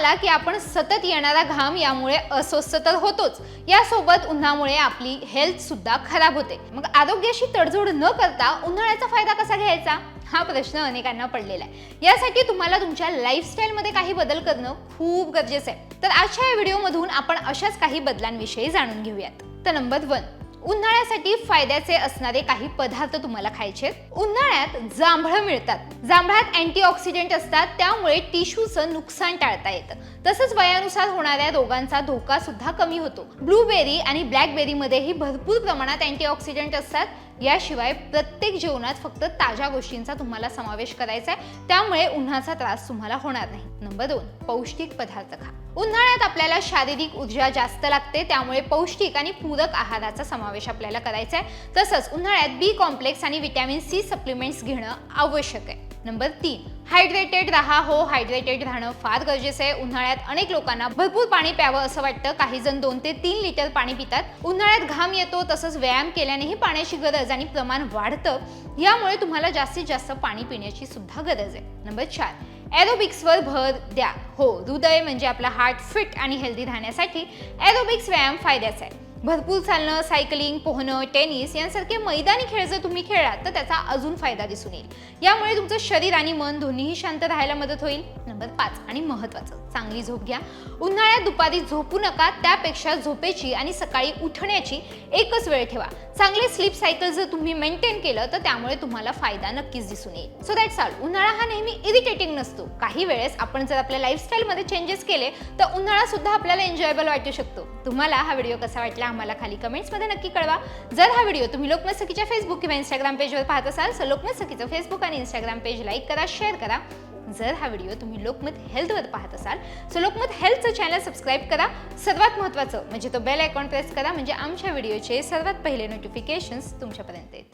आला की आपण सतत येणारा घाम यामुळे अस्वस्थ तर होतोच. यासोबत उन्हामुळे आपली हेल्थ सुद्धा खराब होते. मग आरोग्याशी तडजोड न करता उन्हाळ्याचा फायदा कसा घ्यायचा? हा प्रश्न अनेकांना पडलेला आहे. यासाठी तुम्हाला तुमच्या लाईफस्टाईलमध्ये काही बदल करणं खूप गरजेचं आहे. तर आजच्या या व्हिडिओमधून आपण अशाच काही बदलांविषयी जाणून घेऊयात. तर नंबर वन उन्हाळ्यासाठी फायद्याचे असणारे काही पदार्थ तुम्हाला खायचे आहेत. उन्हाळ्यात जांभळं मिळतात. जांभळात अँटीऑक्सिडेंट असतात त्यामुळे टिश्यूचं नुकसान टाळता येतं. तसंच वयानुसार होणाऱ्या रोगांचा धोका सुद्धा कमी होतो. ब्लूबेरी आणि ब्लॅकबेरीमध्येही भरपूर प्रमाणात अँटीऑक्सिडेंट असतात. याशिवाय प्रत्येक जेवणात फक्त ताज्या गोष्टींचा तुम्हाला समावेश करायचा आहे. त्यामुळे उन्हाचा त्रास तुम्हाला होणार नाही. नंबर दोन पौष्टिक पदार्थ खा. उन्हाळ्यात आपल्याला शारीरिक ऊर्जा जास्त लागते त्यामुळे पौष्टिक आणि पूरक आहाराचा समावेश आपल्याला करायचा आहे. तसंच उन्हाळ्यात बी कॉम्प्लेक्स आणि विटॅमिन सी सप्लिमेंट्स घेणं आवश्यक आहे. नंबर तीन. हायड्रेटेड राहा हो हायड्रेटेड राहणं फार गरजेचं आहे. उन्हाळ्यात अनेक लोकांना भरपूर पाणी प्यावं असं वाटतं. काही जण दोन ते तीन लिटर पाणी पितात. उन्हाळ्यात घाम येतो तसंच व्यायाम केल्यानेही पाण्याची गरज आणि प्रमाण वाढतं. यामुळे तुम्हाला जास्तीत जास्त पाणी पिण्याची सुद्धा गरज आहे. नंबर चार. ॲरोबिक्सवर भर द्या. हो हृदय म्हणजे आपला हार्ट फिट आणि हेल्दी राहण्यासाठी ॲरोबिक्स व्यायाम फायद्याचा आहे. भरपूर चालणं सायकलिंग पोहणं टेनिस यांसारखे मैदानी खेळ जर तुम्ही खेळलात तर त्याचा अजून फायदा दिसून येईल. यामुळे तुमचं शरीर आणि मन दोन्हीही शांत राहायला मदत होईल. नंबर पाच आणि महत्त्वाचं चांगली झोप घ्या. उन्हाळ्यात दुपारी झोपू नका त्यापेक्षा झोपेची आणि सकाळी उठण्याची एकच वेळ ठेवा. चांगले स्लीप सायकल जर तुम्ही मेंटेन केलं तर त्यामुळे तुम्हाला फायदा नक्कीच दिसून येईल. सो दॅट्स ऑल उन्हाळा हा नेहमी इरिटेटिंग नसतो. काही वेळेस आपण जर आपल्या लाईफस्टाईलमध्ये चेंजेस केले तर उन्हाळा सुद्धा आपल्याला एन्जॉयबल वाटू शकतो. तुम्हाला हा व्हिडिओ कसा वाटला? आम्हाला खाली कमेंट्समध्ये नक्की कळवा. जर हा व्हिडिओ तुम्ही लोकमत सखीच्या फेसबुक किंवा इंस्टाग्राम पेजवर पाहत असाल तर लोकमत सखीचं फेसबुक आणि इंस्टाग्राम पेज लाईक करा शेअर करा. जर हा व्हिडिओ तुम्ही लोकमत हेल्थवर पाहत असाल सो लोकमत हेल्थचं चॅनल सबस्क्राईब करा. सर्वात महत्त्वाचं म्हणजे तो बेल आयकॉन प्रेस करा म्हणजे आमच्या व्हिडिओचे सर्वात पहिले नोटिफिकेशन्स तुमच्यापर्यंत येतील.